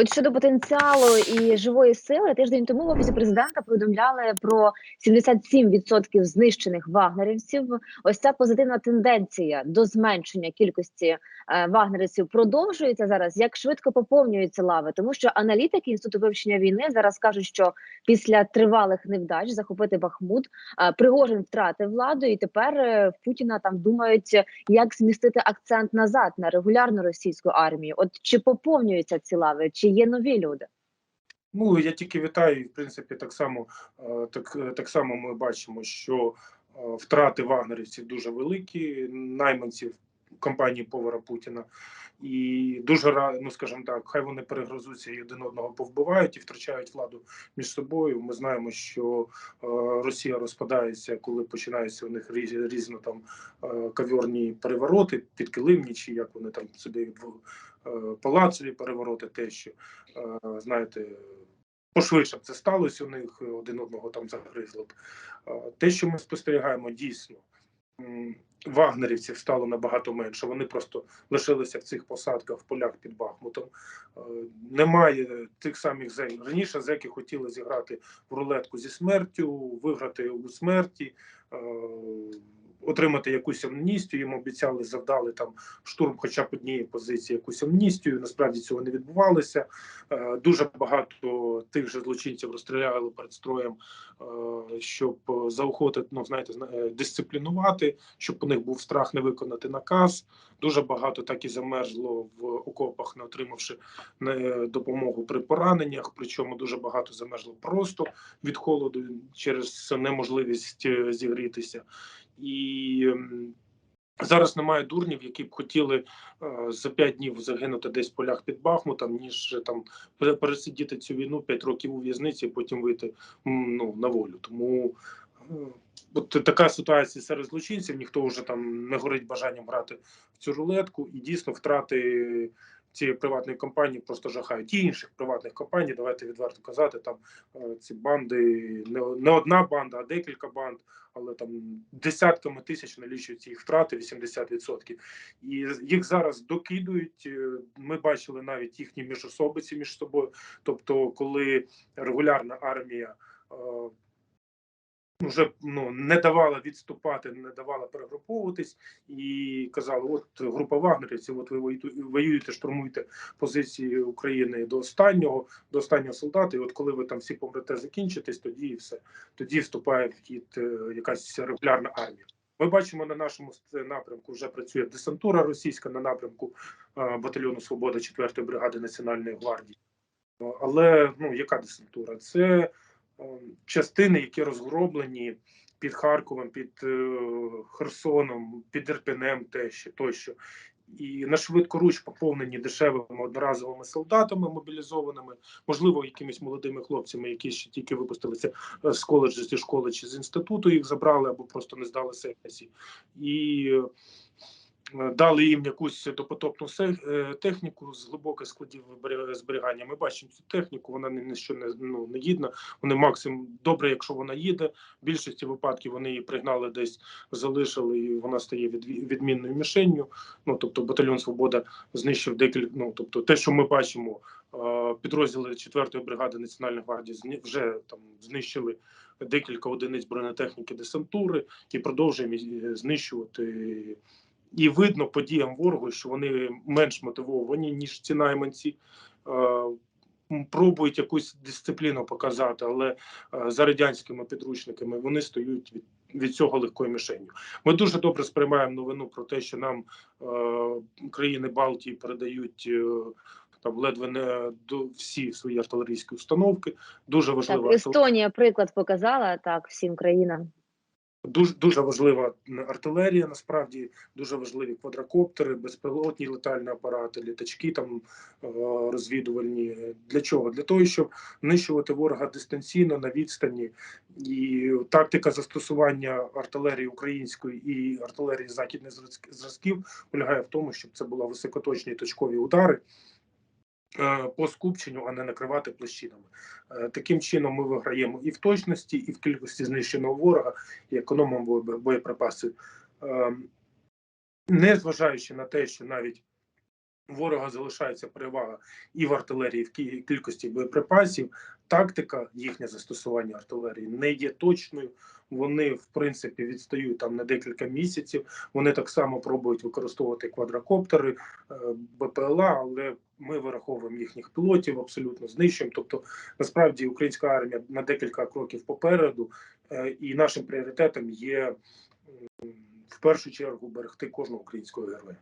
От щодо потенціалу і живої сили, тиждень тому в офісі президента повідомляли про 77% знищених вагнерівців. Ось ця позитивна тенденція до зменшення кількості е, вагнерівців продовжується зараз. Як швидко поповнюються лави? Тому що аналітики інституту вивчення війни зараз кажуть, що після тривалих невдач захопити Бахмут е, Пригожин втратив владу, і тепер е, в Путіна там думають, як змістити акцент назад на регулярну російську армію. От чи поповнюються ці лави, чи є нові люди? Ну я тільки вітаю. В принципі, так само е, так, е, так само ми бачимо, що е, втрати вагнерівців дуже великі, найманців компанії повара Путіна. І дуже ну скажімо так, хай вони перегрозуться і один одного повбивають і втрачають владу між собою. Ми знаємо, що Росія розпадається, коли починаються у них різ- різно там кавьорні перевороти, підкилимні, чи як вони там собі палацові перевороти, те, що е, знаєте. Пошвидше це сталося у них один одного там загризло. Е, Те, що ми спостерігаємо, дійсно вагнерівців стало набагато менше. Вони просто лишилися в цих посадках в полях під Бахмутом. Е, Немає тих самих зеків. Раніше зеки хотіли зіграти в рулетку зі смертю, виграти у смерті. Отримати якусь амністію, їм обіцяли, завдали там штурм, хоча б однієї позиції, якусь амністію. Насправді цього не відбувалося. Е, Дуже багато тих же злочинців розстріляли перед строєм, е, щоб заохотити, ну знаєте, е, дисциплінувати, щоб у них був страх не виконати наказ. Дуже багато так і замерзло в окопах, не отримавши допомогу при пораненнях. Причому дуже багато замерзло просто від холоду через неможливість зігрітися. І зараз немає дурнів, які б хотіли е, за п'ять днів загинути десь в полях під Бахмутом, ніж е, там пересидіти цю війну 5 років у в'язниці, і потім вийти ну, на волю. Тому е, от така ситуація серед злочинців. Ніхто вже там не горить бажанням грати в цю рулетку, і дійсно втрати. Цієї приватної компанії просто жахають. І інших приватних компаній, давайте відверто казати, там е, ці банди не, не одна банда, а декілька банд, але там десятками тисяч налічуються їх втрати 80%. І їх зараз докидують. Е, Ми бачили навіть їхні міжособиці між собою. Тобто, коли регулярна армія е, вже ну не давала відступати, не давала перегруповуватись, і казали: от група вагнерівців, от ви воюєте- штурмуєте позиції України до останнього, до останнього солдата. І от коли ви там всі помрете, закінчитесь, тоді і все. Тоді вступає в хід е, якась регулярна армія. Ми бачимо на нашому напрямку вже працює десантура російська на напрямку е, батальйону Свобода 4-ї бригади Національної гвардії. Е, Але ну яка десантура? Це частини, які розгроблені під Харковом, під е, Херсоном, під Ірпінем, тещо тощо. І на швидкоруч поповнені дешевими одноразовими солдатами мобілізованими, можливо, якимись молодими хлопцями, які ще тільки випустилися е, з коледжу, зі школи чи з інституту, їх забрали або просто не здали сесії. І дали їм якусь допотопну е, техніку з глибоких складів зберігання. Ми бачимо цю техніку, вона ні що не, ну, не гідна. Вони максимум добре, якщо вона їде. В більшості випадків вони її пригнали десь, залишили, і вона стає від, відмінною мішенню. Ну тобто батальйон Свобода знищив декілька. Ну тобто, те, що ми бачимо, підрозділи 4-ї бригади Національної гвардії вже там знищили декілька одиниць бронетехніки десантури і продовжуємо е, знищувати. І видно по діям ворогу, що вони менш мотивовані, ніж ці найманці. Е, Пробують якусь дисципліну показати, але е, за радянськими підручниками вони стають від, від цього легкою мішенью. Ми дуже добре сприймаємо новину про те, що нам е, країни Балтії передають е, там ледве не до всі свої артилерійські установки. Дуже важлива Так, Естонія приклад показала так всім країнам. Дуже дуже важлива артилерія. Насправді дуже важливі квадрокоптери, безпілотні летальні апарати, літачки там е, розвідувальні. Для чого? Для того, щоб нищувати ворога дистанційно на відстані. І тактика застосування артилерії української і артилерії західних зразк- зразків полягає в тому, щоб це були високоточні точкові удари. Е, По скупченню, а не накривати площинами. Е, Таким чином ми виграємо і в точності, і в кількості знищеного ворога, і економимо боєприпаси. Незважаючи Не зважаючи на те, що навіть ворога залишається перевага і в артилерії, в кі- кількості боєприпасів. Тактика їхнє застосування артилерії не є точною. Вони в принципі відстають там на декілька місяців. Вони так само пробують використовувати квадрокоптери, е, БПЛА, але ми вираховуємо їхніх пілотів, абсолютно знищуємо. Тобто, насправді, українська армія на декілька кроків попереду, е, і нашим пріоритетом є в першу чергу берегти кожного українського героя.